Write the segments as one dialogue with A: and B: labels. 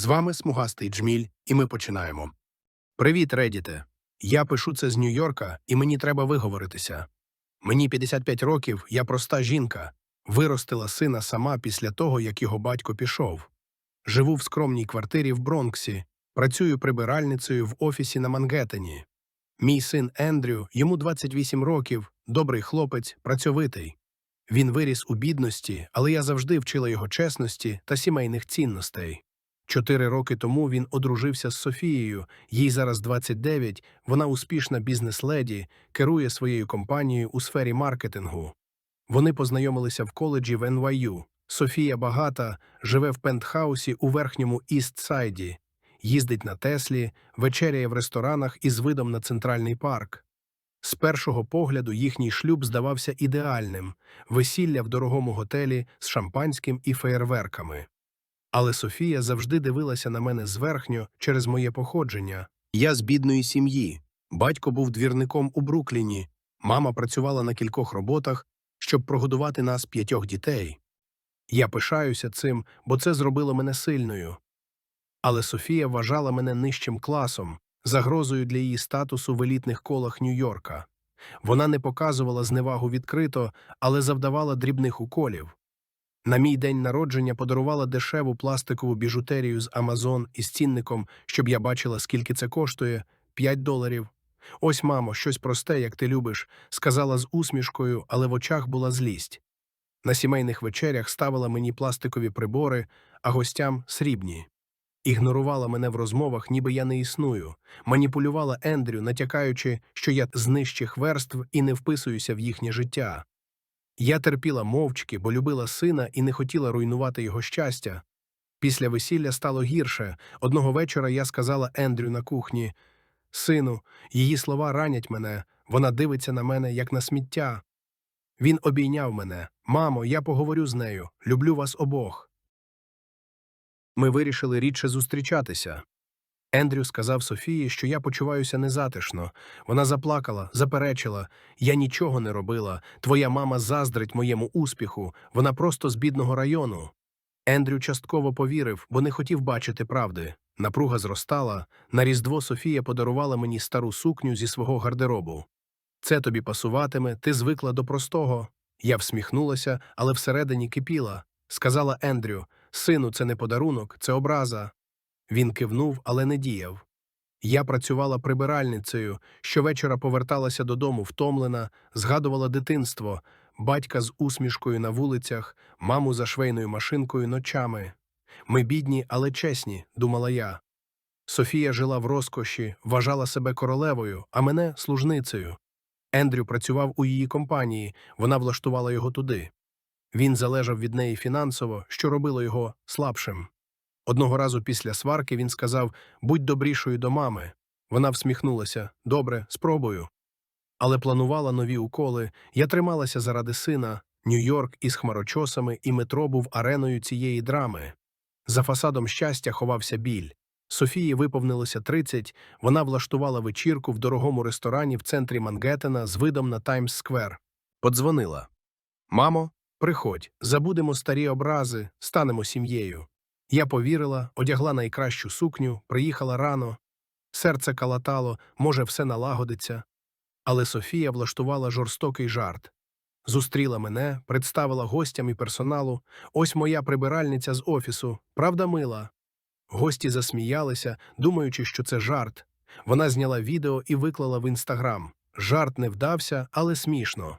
A: З вами смугастий джміль, і ми починаємо. Привіт, Редіте. Я пишу це з Нью-Йорка, і мені треба виговоритися. Мені 55 років, я проста жінка, виростила сина сама після того, як його батько пішов. Живу в скромній квартирі в Бронксі, працюю прибиральницею в офісі на Мангеттені. Мій син Ендрю, йому 28 років, добрий хлопець, працьовитий. Він виріс у бідності, але я завжди вчила його чесності та сімейних цінностей. Чотири роки тому він одружився з Софією, їй зараз 29, вона успішна бізнес-леді, керує своєю компанією у сфері маркетингу. Вони познайомилися в коледжі в NYU. Софія багата, живе в пентхаусі у верхньому Іст-Сайді, їздить на Теслі, вечеряє в ресторанах із видом на центральний парк. З першого погляду їхній шлюб здавався ідеальним весілля в дорогому готелі з шампанським і феєрверками. Але Софія завжди дивилася на мене зверхньо через моє походження. Я з бідної сім'ї. Батько був двірником у Брукліні, мама працювала на кількох роботах, щоб прогодувати нас п'ятьох дітей. Я пишаюся цим, бо це зробило мене сильною. Але Софія вважала мене нижчим класом, загрозою для її статусу в елітних колах Нью-Йорка. Вона не показувала зневагу відкрито, але завдавала дрібних уколів. На мій день народження подарувала дешеву пластикову біжутерію з Амазон із цінником, щоб я бачила, скільки це коштує 5 доларів. Ось, мамо, щось просте, як ти любиш, сказала з усмішкою, але в очах була злість. На сімейних вечерях ставила мені пластикові прибори, а гостям срібні. Ігнорувала мене в розмовах, ніби я не існую, маніпулювала Ендрю, натякаючи, що я з нижчих верств і не вписуюся в їхнє життя. Я терпіла мовчки, бо любила сина і не хотіла руйнувати його щастя. Після весілля стало гірше. Одного вечора я сказала Ендрю на кухні Сину, її слова ранять мене, вона дивиться на мене, як на сміття. Він обійняв мене. Мамо, я поговорю з нею. Люблю вас обох. Ми вирішили рідше зустрічатися. Ендрю сказав Софії, що я почуваюся незатишно. Вона заплакала, заперечила я нічого не робила. Твоя мама заздрить моєму успіху, вона просто з бідного району. Ендрю частково повірив, бо не хотів бачити правди. Напруга зростала. На Різдво Софія подарувала мені стару сукню зі свого гардеробу. Це тобі пасуватиме, ти звикла до простого. Я всміхнулася, але всередині кипіла. Сказала Ендрю Сину, це не подарунок, це образа. Він кивнув, але не діяв. Я працювала прибиральницею, щовечора поверталася додому втомлена, згадувала дитинство, батька з усмішкою на вулицях, маму за швейною машинкою ночами. Ми бідні, але чесні, думала я. Софія жила в розкоші, вважала себе королевою, а мене служницею. Ендрю працював у її компанії, вона влаштувала його туди. Він залежав від неї фінансово, що робило його слабшим. Одного разу після сварки він сказав Будь добрішою до мами. Вона всміхнулася Добре, спробую. Але планувала нові уколи. Я трималася заради сина. Нью-Йорк із хмарочосами і метро був ареною цієї драми. За фасадом щастя ховався біль. Софії виповнилося 30, вона влаштувала вечірку в дорогому ресторані в центрі Мангеттена з видом на Таймс-сквер. Подзвонила. Мамо, приходь, забудемо старі образи, станемо сім'єю. Я повірила, одягла найкращу сукню, приїхала рано. Серце калатало, може, все налагодиться. Але Софія влаштувала жорстокий жарт. Зустріла мене, представила гостям і персоналу. Ось моя прибиральниця з офісу, правда мила. Гості засміялися, думаючи, що це жарт. Вона зняла відео і виклала в інстаграм. Жарт не вдався, але смішно.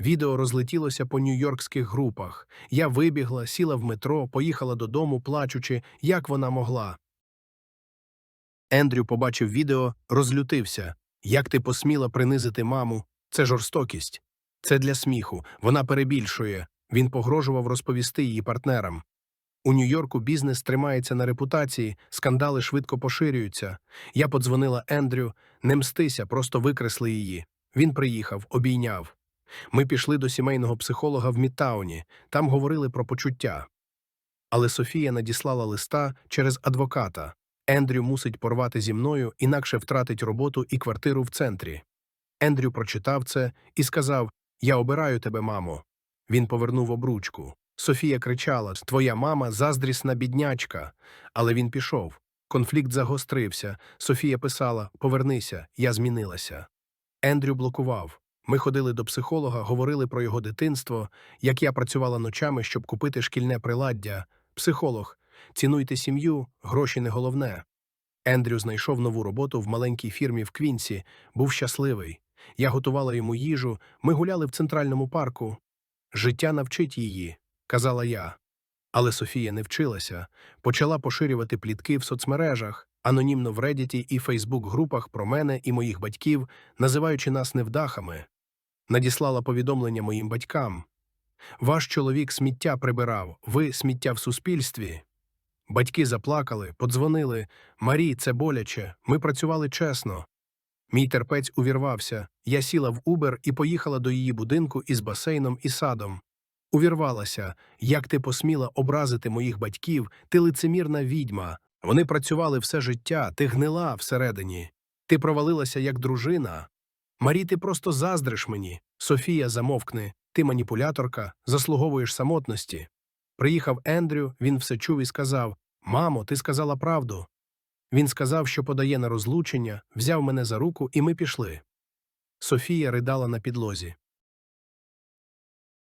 A: Відео розлетілося по нью-йоркських групах. Я вибігла, сіла в метро, поїхала додому, плачучи, як вона могла. Ендрю побачив відео, розлютився. Як ти посміла принизити маму? Це жорстокість. Це для сміху. Вона перебільшує. Він погрожував розповісти її партнерам. У Нью-Йорку бізнес тримається на репутації, скандали швидко поширюються. Я подзвонила Ендрю, не мстися, просто викресли її. Він приїхав, обійняв. Ми пішли до сімейного психолога в Мідтауні, там говорили про почуття. Але Софія надіслала листа через адвоката. Ендрю мусить порвати зі мною, інакше втратить роботу і квартиру в центрі. Ендрю прочитав це і сказав Я обираю тебе, мамо. Він повернув обручку. Софія кричала Твоя мама заздрісна біднячка. Але він пішов. Конфлікт загострився. Софія писала Повернися, я змінилася. Ендрю блокував. Ми ходили до психолога, говорили про його дитинство, як я працювала ночами, щоб купити шкільне приладдя. Психолог, цінуйте сім'ю, гроші не головне. Ендрю знайшов нову роботу в маленькій фірмі в Квінсі, був щасливий. Я готувала йому їжу, ми гуляли в центральному парку. Життя навчить її, казала я. Але Софія не вчилася, почала поширювати плітки в соцмережах, анонімно в Reddit і Фейсбук-групах про мене і моїх батьків, називаючи нас невдахами. Надіслала повідомлення моїм батькам. Ваш чоловік сміття прибирав, ви сміття в суспільстві. Батьки заплакали, подзвонили. Марі, це боляче, ми працювали чесно. Мій терпець увірвався. Я сіла в Убер і поїхала до її будинку із басейном і садом. Увірвалася, як ти посміла образити моїх батьків, ти лицемірна відьма. Вони працювали все життя, ти гнила всередині. Ти провалилася як дружина. Марі, ти просто заздриш мені. Софія, замовкни, ти маніпуляторка, заслуговуєш самотності. Приїхав Ендрю, він все чув і сказав Мамо, ти сказала правду. Він сказав, що подає на розлучення, взяв мене за руку, і ми пішли. Софія ридала на підлозі.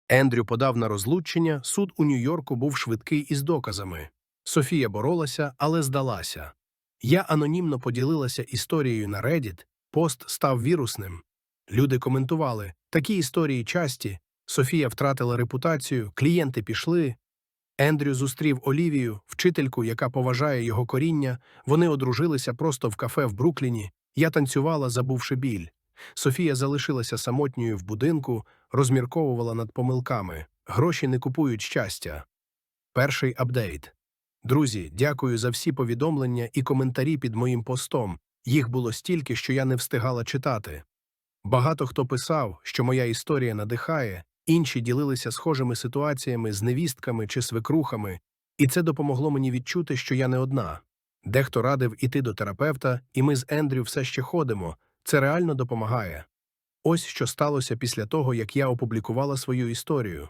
A: Ендрю подав на розлучення, суд у Нью-Йорку був швидкий із доказами. Софія боролася, але здалася. Я анонімно поділилася історією на Reddit, пост став вірусним. Люди коментували такі історії часті. Софія втратила репутацію, клієнти пішли. Ендрю зустрів Олівію, вчительку, яка поважає його коріння. Вони одружилися просто в кафе в Брукліні. Я танцювала, забувши біль. Софія залишилася самотньою в будинку, розмірковувала над помилками. Гроші не купують щастя. Перший апдейт. Друзі, дякую за всі повідомлення і коментарі під моїм постом. Їх було стільки, що я не встигала читати. Багато хто писав, що моя історія надихає, інші ділилися схожими ситуаціями з невістками чи свекрухами, і це допомогло мені відчути, що я не одна. Дехто радив іти до терапевта, і ми з Ендрю все ще ходимо. Це реально допомагає. Ось що сталося після того, як я опублікувала свою історію.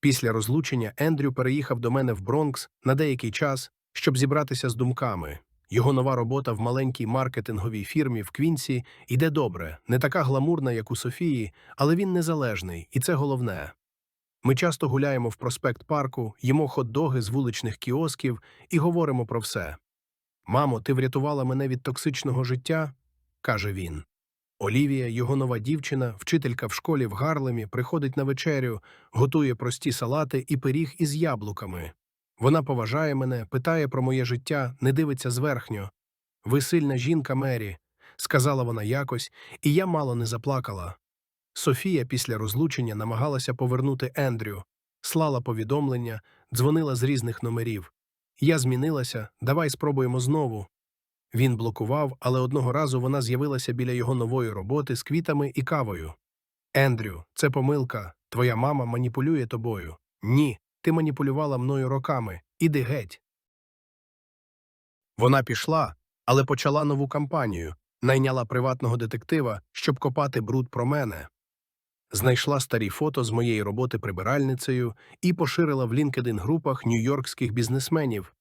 A: Після розлучення Ендрю переїхав до мене в Бронкс на деякий час, щоб зібратися з думками. Його нова робота в маленькій маркетинговій фірмі в Квінсі йде добре, не така гламурна, як у Софії, але він незалежний, і це головне. Ми часто гуляємо в проспект парку, їмо хот-доги з вуличних кіосків і говоримо про все. Мамо, ти врятувала мене від токсичного життя? каже він. Олівія, його нова дівчина, вчителька в школі в Гарлемі, приходить на вечерю, готує прості салати і пиріг із яблуками. Вона поважає мене, питає про моє життя, не дивиться зверхньо. Ви сильна жінка, Мері, сказала вона якось, і я мало не заплакала. Софія після розлучення намагалася повернути Ендрю, слала повідомлення, дзвонила з різних номерів. Я змінилася, давай спробуємо знову. Він блокував, але одного разу вона з'явилася біля його нової роботи з квітами і кавою. Ендрю, це помилка. Твоя мама маніпулює тобою. Ні, ти маніпулювала мною роками. Іди геть. Вона пішла, але почала нову кампанію, найняла приватного детектива, щоб копати бруд про мене. Знайшла старі фото з моєї роботи прибиральницею і поширила в LinkedIn групах нью-йоркських бізнесменів.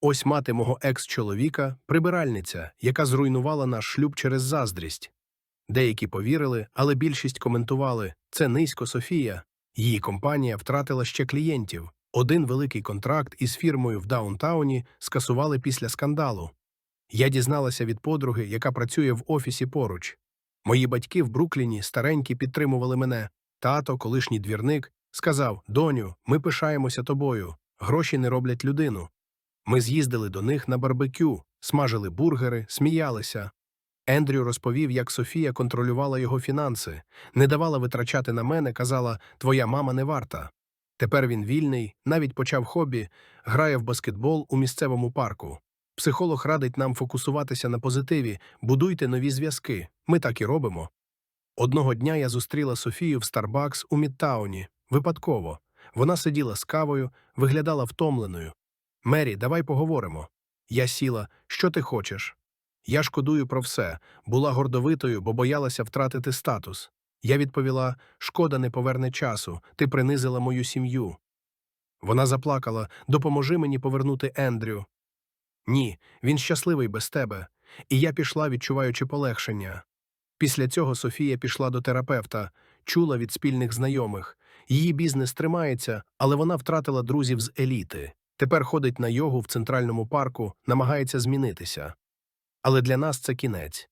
A: Ось мати мого екс-чоловіка, прибиральниця, яка зруйнувала наш шлюб через заздрість. Деякі повірили, але більшість коментували це низько Софія. Її компанія втратила ще клієнтів. Один великий контракт із фірмою в Даунтауні скасували після скандалу. Я дізналася від подруги, яка працює в офісі поруч. Мої батьки в Брукліні старенькі підтримували мене. Тато, колишній двірник, сказав: Доню, ми пишаємося тобою. Гроші не роблять людину. Ми з'їздили до них на барбекю, смажили бургери, сміялися. Ендрю розповів, як Софія контролювала його фінанси, не давала витрачати на мене, казала Твоя мама не варта. Тепер він вільний, навіть почав хобі, грає в баскетбол у місцевому парку. Психолог радить нам фокусуватися на позитиві, будуйте нові зв'язки. Ми так і робимо. Одного дня я зустріла Софію в Старбакс у Мідтауні. Випадково. Вона сиділа з кавою, виглядала втомленою. Мері, давай поговоримо. Я сіла. Що ти хочеш? Я шкодую про все, була гордовитою, бо боялася втратити статус. Я відповіла: шкода не поверне часу, ти принизила мою сім'ю. Вона заплакала Допоможи мені повернути Ендрю. Ні, він щасливий без тебе. І я пішла, відчуваючи полегшення. Після цього Софія пішла до терапевта, чула від спільних знайомих. Її бізнес тримається, але вона втратила друзів з еліти. Тепер ходить на йогу в центральному парку, намагається змінитися. Але для нас це кінець.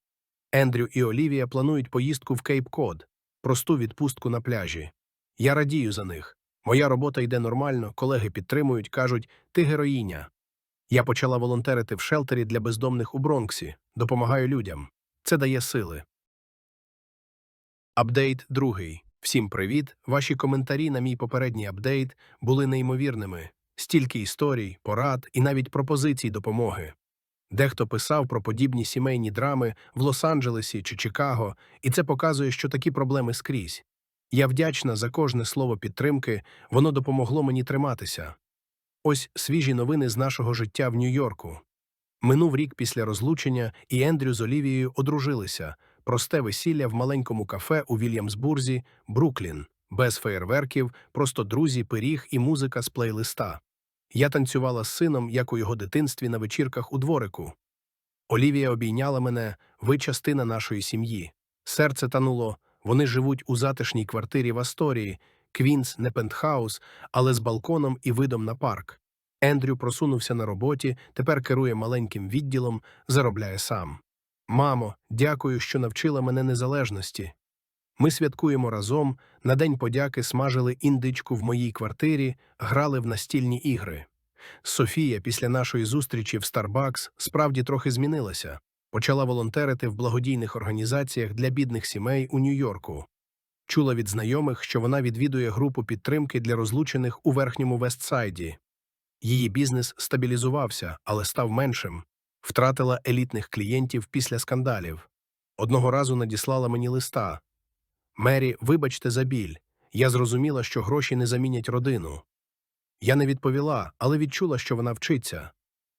A: Ендрю і Олівія планують поїздку в Кейп-Код, просту відпустку на пляжі. Я радію за них. Моя робота йде нормально, колеги підтримують, кажуть, ти героїня. Я почала волонтерити в шелтері для бездомних у Бронксі, допомагаю людям. Це дає сили. Апдейт другий. Всім привіт. Ваші коментарі на мій попередній апдейт були неймовірними. Стільки історій, порад і навіть пропозицій допомоги. Дехто писав про подібні сімейні драми в Лос-Анджелесі чи Чикаго, і це показує, що такі проблеми скрізь. Я вдячна за кожне слово підтримки, воно допомогло мені триматися. Ось свіжі новини з нашого життя в Нью-Йорку. Минув рік після розлучення, і Ендрю з Олівією одружилися. Просте весілля в маленькому кафе у Вільямсбурзі, Бруклін, без феєрверків, просто друзі, пиріг і музика з плейлиста. Я танцювала з сином, як у його дитинстві на вечірках у дворику. Олівія обійняла мене, ви частина нашої сім'ї. Серце тануло, вони живуть у затишній квартирі в Асторії, Квінс, не пентхаус, але з балконом і видом на парк. Ендрю просунувся на роботі, тепер керує маленьким відділом, заробляє сам. Мамо, дякую, що навчила мене незалежності. Ми святкуємо разом, на День подяки смажили індичку в моїй квартирі, грали в настільні ігри. Софія після нашої зустрічі в Starbucks справді трохи змінилася, почала волонтерити в благодійних організаціях для бідних сімей у Нью-Йорку. Чула від знайомих, що вона відвідує групу підтримки для розлучених у верхньому Вестсайді. Її бізнес стабілізувався, але став меншим. Втратила елітних клієнтів після скандалів. Одного разу надіслала мені листа. Мері, вибачте за біль. Я зрозуміла, що гроші не замінять родину. Я не відповіла, але відчула, що вона вчиться.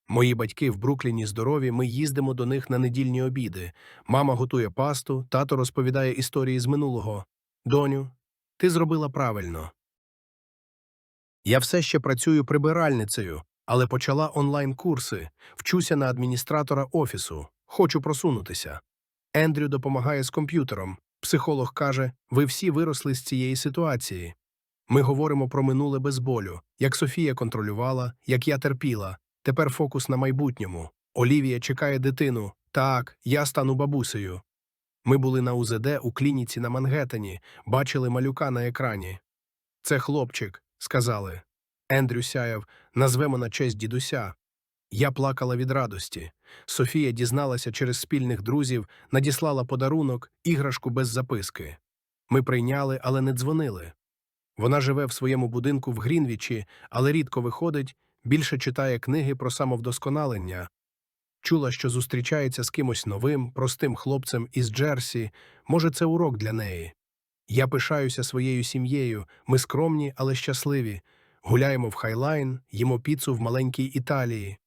A: Мої батьки в Брукліні здорові, ми їздимо до них на недільні обіди. Мама готує пасту, тато розповідає історії з минулого. Доню, ти зробила правильно. Я все ще працюю прибиральницею, але почала онлайн-курси, вчуся на адміністратора офісу, хочу просунутися. Ендрю допомагає з комп'ютером. Психолог каже, ви всі виросли з цієї ситуації. Ми говоримо про минуле без болю, як Софія контролювала, як я терпіла. Тепер фокус на майбутньому. Олівія чекає дитину. Так, я стану бабусею. Ми були на УЗД у клініці на Мангеттені, бачили малюка на екрані. Це хлопчик, сказали. Ендрю сяяв, назвемо на честь дідуся. Я плакала від радості. Софія дізналася через спільних друзів, надіслала подарунок, іграшку без записки. Ми прийняли, але не дзвонили. Вона живе в своєму будинку в Грінвічі, але рідко виходить, більше читає книги про самовдосконалення. Чула, що зустрічається з кимось новим, простим хлопцем із Джерсі. Може, це урок для неї. Я пишаюся своєю сім'єю, ми скромні, але щасливі. Гуляємо в Хайлайн, їмо піцу в маленькій Італії.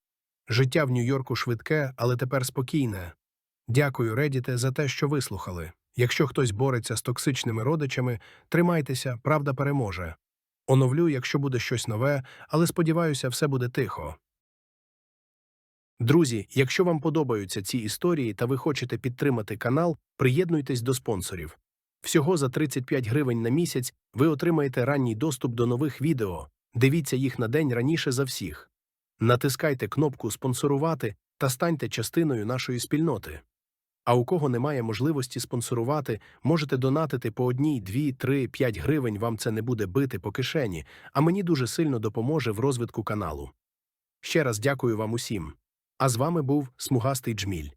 A: Життя в Нью-Йорку швидке, але тепер спокійне. Дякую, Редіте, за те, що вислухали. Якщо хтось бореться з токсичними родичами, тримайтеся, правда переможе. Оновлю, якщо буде щось нове, але сподіваюся, все буде тихо. Друзі, якщо вам подобаються ці історії та ви хочете підтримати канал, приєднуйтесь до спонсорів. Всього за 35 гривень на місяць ви отримаєте ранній доступ до нових відео. Дивіться їх на день раніше за всіх. Натискайте кнопку Спонсорувати та станьте частиною нашої спільноти. А у кого немає можливості спонсорувати, можете донатити по одній, дві, три, п'ять гривень. Вам це не буде бити по кишені, а мені дуже сильно допоможе в розвитку каналу. Ще раз дякую вам усім. А з вами був Смугастий Джміль.